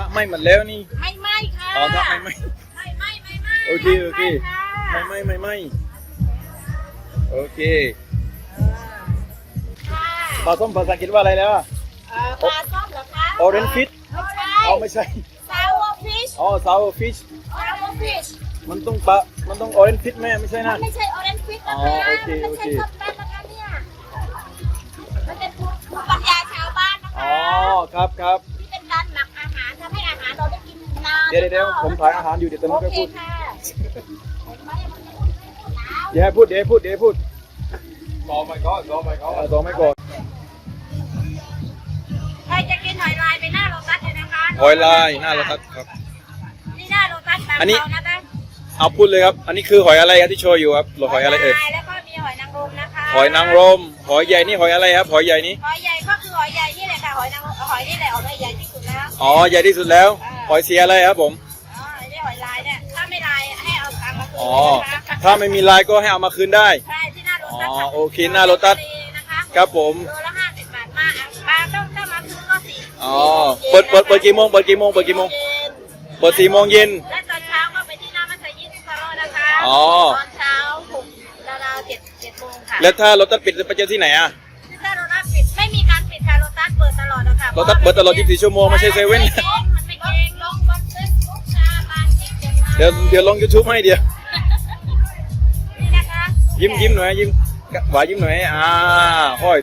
ถ้าไม่หมดแล้วนี่ไม่ไหม้ค่ะอ๋อถ้าไม่ไม่ไม่ไหม้ไม่ไหม้โอเคโอเคไม่ไหม้ไม่ไม่ไม่ไม่โอเคค่ะปลาส้มภาษาอังกฤษว่าอะไรแล้วอะเอ่อปลาส้มเหรอคะ Orange fish ไม่ใช่เอาไม่ใช่ sour fish อ๋อ sour fish sour fish มันต้องปลามันต้อง orange fish ไหมไม่ใช่มันะนไม่ใช่ orange fish นะอ๋อคะโอเคมันโอไม่เค ใช่ส้มแป้ เดี๋ยวเดี๋ยวเดี๋ยวผมถ่ายอาหารอยู่เดี๋ยวตอนโอนี้ก็เคพูดค่ะเห็นไหมมันจะหนาวเดี๋ยวให้พูดเดี๋ยวให้พูดเดี๋ยวให้พูดต่อไปก่อนต่อไปก่อนเอาต่อไม่ก่อนใครจะกินหอยลายไปหน้าโลตัสเลยนะคะหอยลายหน้าเราตัดครับนี่หน้าโลตัสตามอันนี้เขานะคะเอาพูดเลยครับ อันนี้คือหอยอะไรครับที่โชว์อยู่ครับหอยอะไรเอ่ยลายแล้วก็มีหอยนางรมนะคะ หอยนางรม หอยใหญ่นี่หอยอะไรครับ หอยใหญ่นี่ หอยใหญ่ก็คือหอยใหญ่นี่แหละค่ะ หอยนางรมหอยนี่แหละหอยใหญ่ที่สุดแล้ว อ๋อ ใหญ่ที่สุดแล้ว หอยสีอะไรครับผมอ๋อไอ้นี่หอยลายเนี่ยถ้าไม่ลายให้เอาตังค์มาคืนอ๋อนะคะถ้าไม่มีลายก็ให้เอามาคืนได้ ใช่ที่หน้าโลตัสอ๋อค่ะโอเคหน้าโลตัส นะคะครับผมโลละห้าสิบบาทมากอะปลาต้องถ้ามาซื้อก็สี่อ๋อเปิดเปิดเปิดกี่โมงเปิดกี่โมงเปิดกี่โมงเย็นเปิดสี่โมงเย็น และตอนเช้าก็ไปที่หน้ามัสยิดคาร์โรนะคะอ๋อ ตอนเช้าหกราวๆเจ็ดเจ็ดโมงค่ะ แล้วถ้ารถตัดปิดจะไปเจอที่ไหนอะที่ถ้าโรตัสปิดไม่มีการปิดค่ะโรตัสเปิดตลอดนะคะโรตัสเปิดตลอด24ชั่วโมงไม่ใช่เซเว่นมันไม่เก่ ดี๋ยวมาเดี๋ยวเดี๋ยวลง YouTube ให้เดี๋ยว นี่นะคะ ยิ้มยิ้มหน่อยยิ้มหวานยิ้มหน่อยอ่าห้อย